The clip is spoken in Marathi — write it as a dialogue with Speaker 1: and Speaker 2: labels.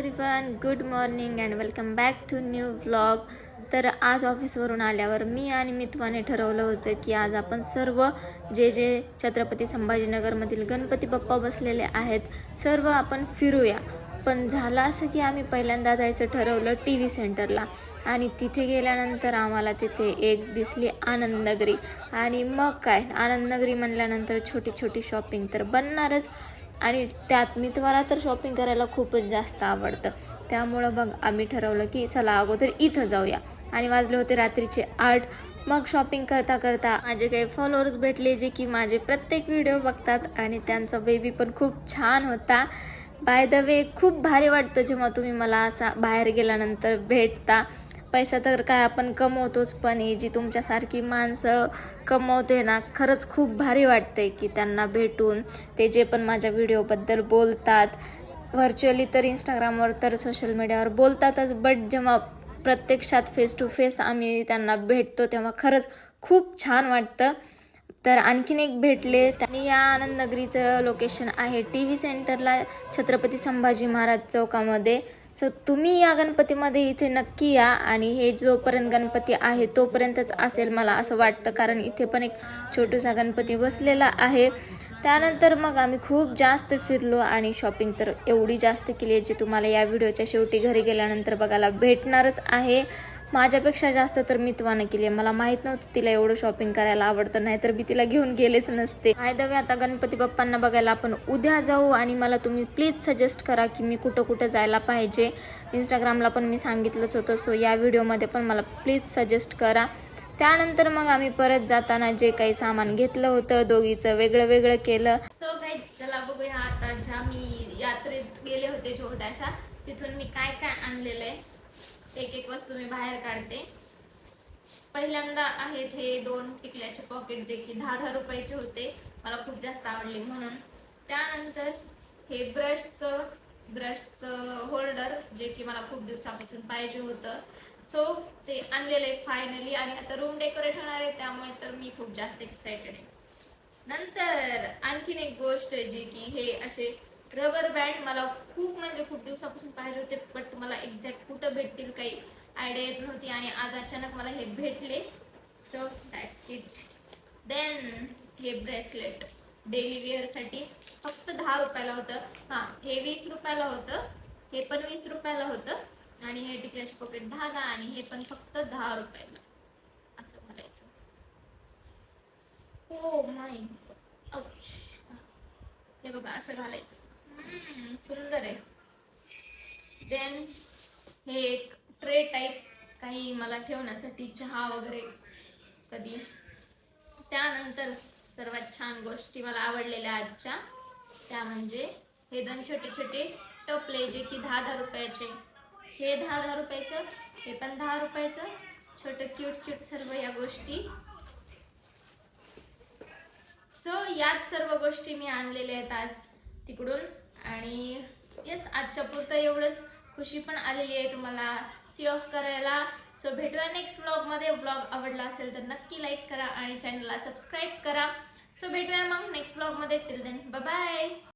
Speaker 1: Everyone good morning and welcome back to new vlog तर आज ऑफिसवरून आल्यावर मी आणि मितवाने ठरवलं होतं की आज आपण सर्व जे जे छत्रपती संभाजीनगरमधील गणपती बाप्पा बसलेले आहेत सर्व आपण फिरूया. पण झालं असं की आम्ही पहिल्यांदा जायचं ठरवलं टी व्ही सेंटरला. आणि तिथे गेल्यानंतर आम्हाला तिथे एक दिसली आनंदनगरी. आणि मग काय? आनंदनगरी म्हणल्यानंतर छोटी छोटी शॉपिंग तर बनणारच. आणि त्यात मी तुम्हाला तर शॉपिंग करायला खूपच जास्त आवडतं. त्यामुळं मग आम्ही ठरवलं की चला अगोदर इथं जाऊया. आणि वाजले होते रात्रीचे आठ. मग शॉपिंग करता करता माझे काही फॉलोअर्स भेटले जे की माझे प्रत्येक व्हिडिओ बघतात आणि त्यांचा बेबी पण खूप छान होता. बाय द वे खूप भारी वाटतं जेव्हा तुम्ही मला असा बाहेर गेल्यानंतर भेटता. पैसा तर काय आपण कमवतोच पण ही जी तुमच्यासारखी माणसं कमवते ना खरंच खूप भारी वाटते की त्यांना भेटून ते जे पण माझ्या व्हिडिओबद्दल बोलतात. व्हर्च्युअली तर इंस्टाग्रामवर तर सोशल मीडियावर बोलतातच बट जेव्हा प्रत्यक्षात फेस टू फेस आम्ही त्यांना भेटतो तेव्हा खरंच खूप छान वाटतं. तर आणखीन एक भेटले आणि या आनंद नगरीचं लोकेशन आहे. टी व्ही सेंटरला छत्रपती संभाजी महाराज चौकामध्ये. सो तुम्ही या गणपतीमध्ये इथे नक्की या आणि हे जोपर्यंत गणपती आहे तोपर्यंतच असेल मला असं वाटतं कारण इथे पण एक छोटूसा गणपती बसलेला आहे. त्यानंतर मग आम्ही खूप जास्त फिरलो आणि शॉपिंग तर एवढी जास्त केली आहे जी तुम्हाला या व्हिडिओच्या शेवटी घरी गेल्यानंतर बघायला भेटणारच आहे. माझ्यापेक्षा जास्त तर मी तुवानं केली आहे. मला माहीत नव्हतं तिला एवढं शॉपिंग करायला आवडतं. नाही तर मी तिला घेऊन गेलेच नसते. हाय दवे आता गणपती बाप्पांना बघायला आपण उद्या जाऊ आणि मला तुम्ही प्लीज सजेस्ट करा की मी कुठं कुठं जायला पाहिजे. इंस्टाग्रामला पण मी सांगितलंच होतं सो या व्हिडिओमध्ये पण मला प्लीज सजेस्ट करा. त्यानंतर मग आम्ही परत जाताना जे काही सामान घेतलं होतं दोघीचं वेगळं वेगळं केलं. सो काही चला बघूया आता ज्या मी यात्रेत गेले होते छोट्याशा तिथून मी काय काय आणलेलं आहे. एक एक वस्तू मी बाहेर काढते. पहिल्यांदा आहेत हे दोन टिकल्याचे पॉकेट जे की दहा दहा रुपयाचे होते. मला खूप जास्त आवडले म्हणून. त्यानंतर हे ब्रशचं ब्रशचं होल्डर जे की मला खूप दिवसापासून पाहिजे होतं. सो ते आणलेलं आहे फायनली आणि आता रूम डेकोरेट होणार आहे त्यामुळे तर मी खूप जास्त एक्सायटेड आहे. नंतर आणखीन एक गोष्ट आहे जी की हे असे रबर बँड मला खूप म्हणजे खूप दिवसापासून पाहिजे होते बट मला एक्झॅक्ट कुठं भेटतील काही आयडिया येत नव्हती आणि आज अचानक मला हे भेटले. सो दॅट्स इट देन हे ब्रेसलेट डेली वेअरसाठी फक्त दहा रुपयाला होतं. हां हे वीस रुपयाला होतं हे पण वीस रुपयाला होतं आणि हे टिकल्याचे पॉकेट धागा आणि हे पण फक्त दहा रुपयाला. असं भरायचं हो माय हे बघा असं घालायचं. सुंदर आहे. देन हे एक ट्रे टाईप काही मला ठेवण्यासाठी चहा वगैरे कधी. त्यानंतर सर्वात छान गोष्टी मला आवडलेल्या आजच्या त्या म्हणजे हे दोन छोटे छोटे टपले जे की दहा दहा रुपयाचे. हे दहा दहा रुपयाचं हे पण दहा रुपयाचं. छोटं क्यूट क्यूट सर्व या गोष्टी. सो याच सर्व गोष्टी मी आणलेल्या आहेत आज तिकडून. आणि येस आजच्या पुरतं एवढंच. खुशी पण आलेली आहे तुम्हाला. सी ऑफ करायला. सो भेटूया नेक्स्ट व्लॉगमध्ये व्लॉग आवडला असेल तर नक्की लाईक करा आणि चॅनलला सबस्क्राईब करा. सो भेटूया मग नेक्स्ट व्लॉगमध्ये टिल देन बाय